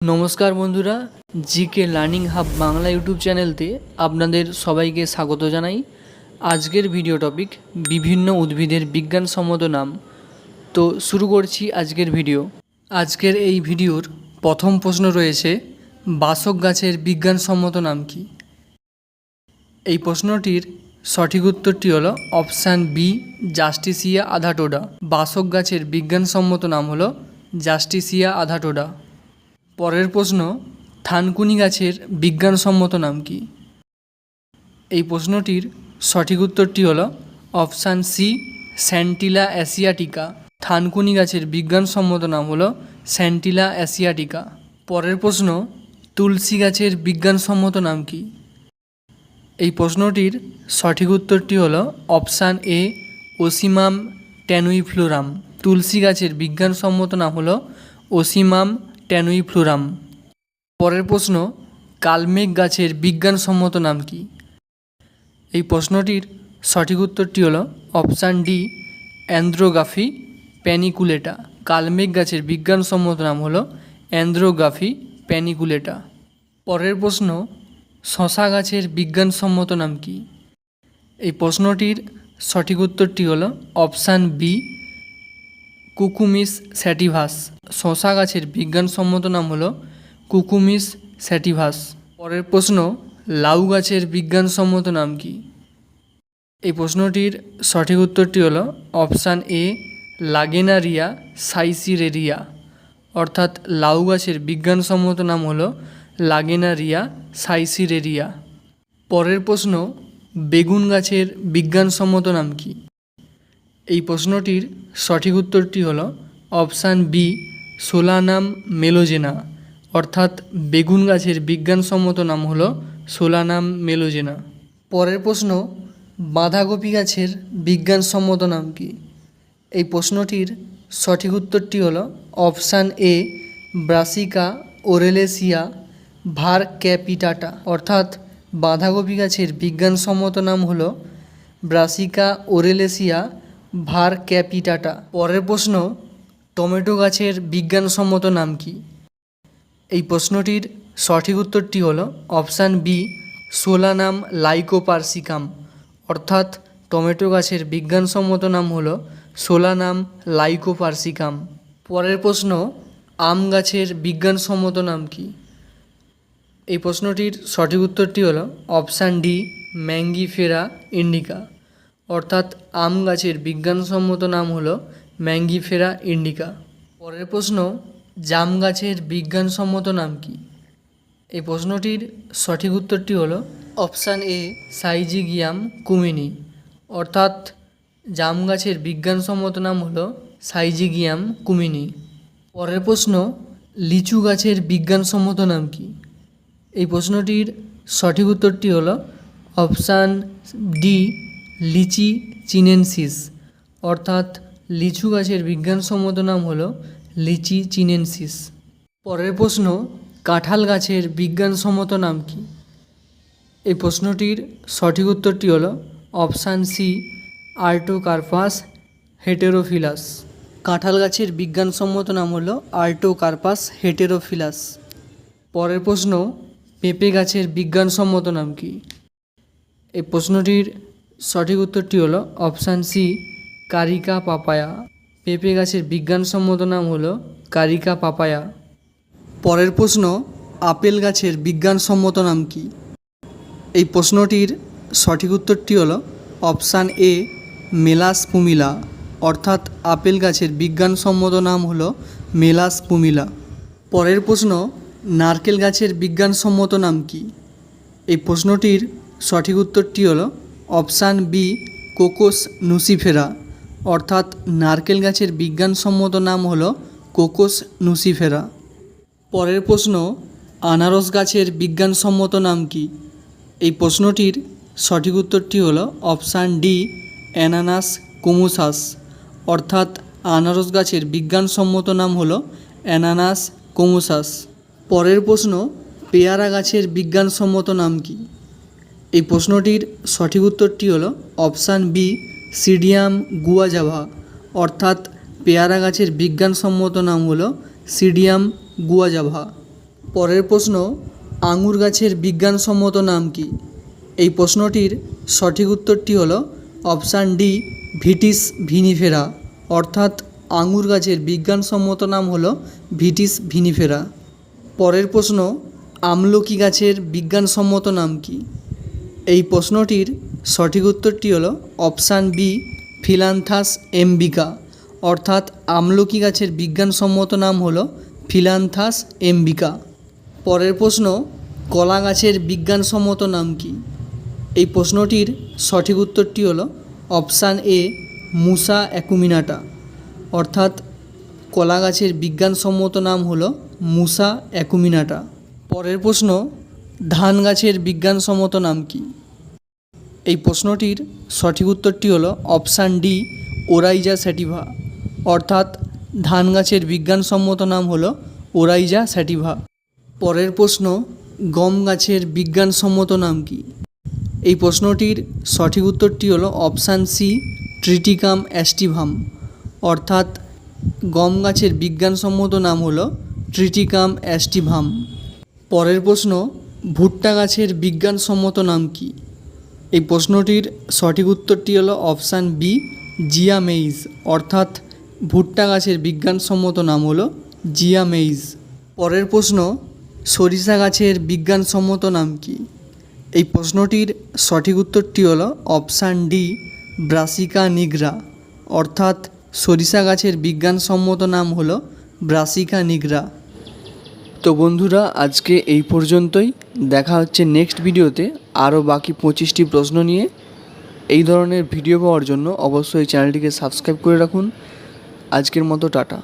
নমস্কার বন্ধুরা, GK learning hub Bangla YouTube চ্যানেলতে আপনাদের সবাইকে স্বাগত জানাই। আজকের ভিডিও টপিক, বিভিন্ন উদ্ভিদের বিজ্ঞানসম্মত নাম। তো শুরু করছি আজকের ভিডিও। আজকের এই ভিডিওর প্রথম প্রশ্ন রয়েছে, বাসক গাছের বিজ্ঞানসম্মত নাম কি? এই প্রশ্নটির সঠিক উত্তরটি হলো অপশান বি, জাস্টিসিয়া আধাটোডা। বাসক গাছের বিজ্ঞানসম্মত নাম হলো জাস্টিসিয়া আধাটোডা। পরের প্রশ্ন, থানকুনি গাছের বিজ্ঞানসম্মত নাম কি? এই প্রশ্নটির সঠিক উত্তরটি হলো অপশান সি, স্যান্টিলা অ্যাসিয়াটিকা। থানকুনি গাছের বিজ্ঞানসম্মত নাম হলো স্যান্টিলা অ্যাসিয়াটিকা। পরের প্রশ্ন, তুলসী গাছের বিজ্ঞানসম্মত নাম কি? এই প্রশ্নটির সঠিক উত্তরটি হল অপশান এ, ওসিমাম ট্যানুইফ্লোরাম। তুলসী গাছের বিজ্ঞানসম্মত নাম হলো ওসিমাম ট্যানুইফ্লোরাম পরের প্রশ্ন, কালমেঘ গাছের বিজ্ঞানসম্মত নাম কি? এই প্রশ্নটির সঠিক উত্তরটি হলো অপশান ডি অ্যান্ড্রোগাফি প্যানিকুলেটা। কালমেঘ গাছের বিজ্ঞানসম্মত নাম হলো অ্যান্ড্রোগাফি প্যানিকুলেটা। পরের প্রশ্ন, শশা গাছের বিজ্ঞানসম্মত নাম কি? এই প্রশ্নটির সঠিক উত্তরটি হলো অপশান বি কুকুমিস স্যাটিভাস। শশা গাছের বিজ্ঞানসম্মত নাম হলো কুকুমিস স্যাটিভাস। পরের প্রশ্ন, লাউ গাছের বিজ্ঞানসম্মত নাম কি? এই প্রশ্নটির সঠিক উত্তরটি হলো অপশান এ, লাগেনারিয়া সাইসিরেরিয়া। অর্থাৎ লাউ গাছের বিজ্ঞানসম্মত নাম হলো লাগেনারিয়া সাইসিরেরিয়া। পরের প্রশ্ন, বেগুন গাছের বিজ্ঞানসম্মত নাম কি? এই প্রশ্নটির সঠিক উত্তরটি হলো অপশান বি, সোলানাম মেলোজেনা। অর্থাৎ বেগুন গাছের বিজ্ঞানসম্মত নাম হলো সোলানাম মেলোজেনা। পরের প্রশ্ন, বাঁধাকপি গাছের বিজ্ঞানসম্মত নাম কি? এই প্রশ্নটির সঠিক উত্তরটি হলো অপশান এ, ব্রাসিকা ওরেলেসিয়া ভার ক্যাপিটাটা অর্থাৎ বাঁধাকপি গাছের বিজ্ঞানসম্মত নাম হলো ব্রাসিকা ওরেলেসিয়া ভার ক্যাপিটাটা। পরের প্রশ্ন, টমেটো গাছের বিজ্ঞানসম্মত নাম কি? এই প্রশ্নটির সঠিক উত্তরটি হলো অপশান বি, সোলানাম লাইকোপার্সিকাম। অর্থাৎ টমেটো গাছের বিজ্ঞানসম্মত নাম হলো সোলানাম লাইকোপার্সিকাম। পরের প্রশ্ন, আম গাছের বিজ্ঞানসম্মত নাম কি? এই প্রশ্নটির সঠিক উত্তরটি হলো অপশান ডি, ম্যাঙ্গিফেরা ইন্ডিকা। অর্থাৎ আম গাছের বিজ্ঞানসম্মত নাম হলো ম্যাঙ্গিফেরা ইন্ডিকা। পরের প্রশ্ন, জাম গাছের বিজ্ঞানসম্মত নাম কি? এই প্রশ্নটির সঠিক উত্তরটি হলো অপশান এ, সাইজিগিয়াম কুমিনি। অর্থাৎ জাম গাছের বিজ্ঞানসম্মত নাম হলো সাইজিগিয়াম কুমিনি। পরের প্রশ্ন, লিচু গাছের বিজ্ঞানসম্মত নাম কি? এই প্রশ্নটির সঠিক উত্তরটি হলো অপশান ডি লিচি চিনেনসিস, অর্থাৎ লিচু গাছের বিজ্ঞানসম্মত নাম হলো লিচি চিনেনসিস। পরের প্রশ্ন, কাঁঠাল গাছের বিজ্ঞানসম্মত নাম কি? এই প্রশ্নটির সঠিক উত্তরটি হলো অপশান সি আর্টোকার্পাস হেটেরোফিলাস। কাঁঠাল গাছের বিজ্ঞানসম্মত নাম হলো আর্টোকার্পাস হেটেরোফিলাস। পরের প্রশ্ন, পেঁপে গাছের বিজ্ঞানসম্মত নাম কি? এই প্রশ্নটির সঠিক উত্তরটি হলো অপশান সি, কারিকা পাপায়া। পেঁপে গাছের বিজ্ঞানসম্মত নাম হলো কারিকা পাপায়া। পরের প্রশ্ন, আপেল গাছের বিজ্ঞানসম্মত নাম কি? এই প্রশ্নটির সঠিক উত্তরটি হলো অপশান এ মেলাস পুমিলা অর্থাৎ আপেল গাছের বিজ্ঞানসম্মত নাম হলো মেলাস পুমিলা পরের প্রশ্ন, নারকেল গাছের বিজ্ঞানসম্মত নাম কি? এই প্রশ্নটির সঠিক উত্তরটি হলো অপশান বি কোকোস নুসিফেরা। অর্থাৎ নারকেল গাছের বিজ্ঞানসম্মত নাম হল কোকোস নুসিফেরা। পরের প্রশ্ন, আনারস গাছের বিজ্ঞানসম্মত নাম কি? এই প্রশ্নটির সঠিক উত্তরটি হলো অপশান ডি অ্যানানাস কুমুসাস। অর্থাৎ আনারস গাছের বিজ্ঞানসম্মত নাম হলো অ্যানানাস কোমোসাস। পরের প্রশ্ন, পেয়ারা গাছের বিজ্ঞানসম্মত নাম কি? এই প্রশ্নটির সঠিক উত্তরটি হলো অপশান বি, সিডিয়াম গুয়াজাভা, অর্থাৎ পেয়ারা গাছের বিজ্ঞানসম্মত নাম হলো সিডিয়াম গুয়াজাভা। পরের প্রশ্ন, আঙুর গাছের বিজ্ঞানসম্মত নাম কি? এই প্রশ্নটির সঠিক উত্তরটি হলো অপশান ডি, ভিটিস ভিনিফেরা, অর্থাৎ আঙুর গাছের বিজ্ঞানসম্মত নাম হলো ভিটিস ভিনিফেরা। পরের প্রশ্ন, আমলকি গাছের বিজ্ঞানসম্মত নাম কি? এই প্রশ্নটির সঠিক উত্তরটি হলো অপশান বি, ফিলান্থাস এমবিকা। অর্থাৎ আমলকি গাছের বিজ্ঞানসম্মত নাম হলো ফিলান্থাস এমবিকা। পরের প্রশ্ন, কলা গাছের বিজ্ঞানসম্মত নাম কি? এই প্রশ্নটির সঠিক উত্তরটি হলো অপশান এ, মুসা অ্যাকুমিনাটা অর্থাৎ কলা গাছের বিজ্ঞানসম্মত নাম হলো মুসা অ্যাকুমিনাটা পরের প্রশ্ন ধান গাছের বিজ্ঞানসম্মত নাম কি? এই প্রশ্নটির সঠিক উত্তরটি হলো অপশান ডি, ওরাইজা স্যাটিভা। অর্থাৎ ধান গাছের বিজ্ঞানসম্মত নাম হলো ওরাইজা স্যাটিভা। পরের প্রশ্ন, গম গাছের বিজ্ঞানসম্মত নাম কি? এই প্রশ্নটির সঠিক উত্তরটি হলো অপশান সি, ট্রিটিকাম অ্যাস্টিভাম। অর্থাৎ গম গাছের বিজ্ঞানসম্মত নাম হলো ট্রিটিকাম অ্যাস্টিভাম। পরের প্রশ্ন ভুট্টা গাছের বিজ্ঞানসম্মত নাম কি? এই প্রশ্নটির সঠিক উত্তরটি হলো অপশান বি, জিয়া মেইজ। অর্থাৎ ভুট্টা গাছের বিজ্ঞানসম্মত নাম হলো জিয়া মেইজ। পরের প্রশ্ন, সরিষা গাছের বিজ্ঞানসম্মত নাম কি? এই প্রশ্নটির সঠিক উত্তরটি হলো অপশান ডি, ব্রাসিকা নিগ্রা। অর্থাৎ সরিষা গাছের বিজ্ঞানসম্মত নাম হলো ব্রাসিকা নিগ্রা। তো বন্ধুরা, আজকে এই পর্যন্তই। দেখা হচ্ছে নেক্সট ভিডিওতে আরও বাকি পঁচিশটি প্রশ্ন নিয়ে। এই ধরনের ভিডিও পাওয়ার জন্য অবশ্যই চ্যানেলটিকে সাবস্ক্রাইব করে রাখুন। আজকের মতো টাটা।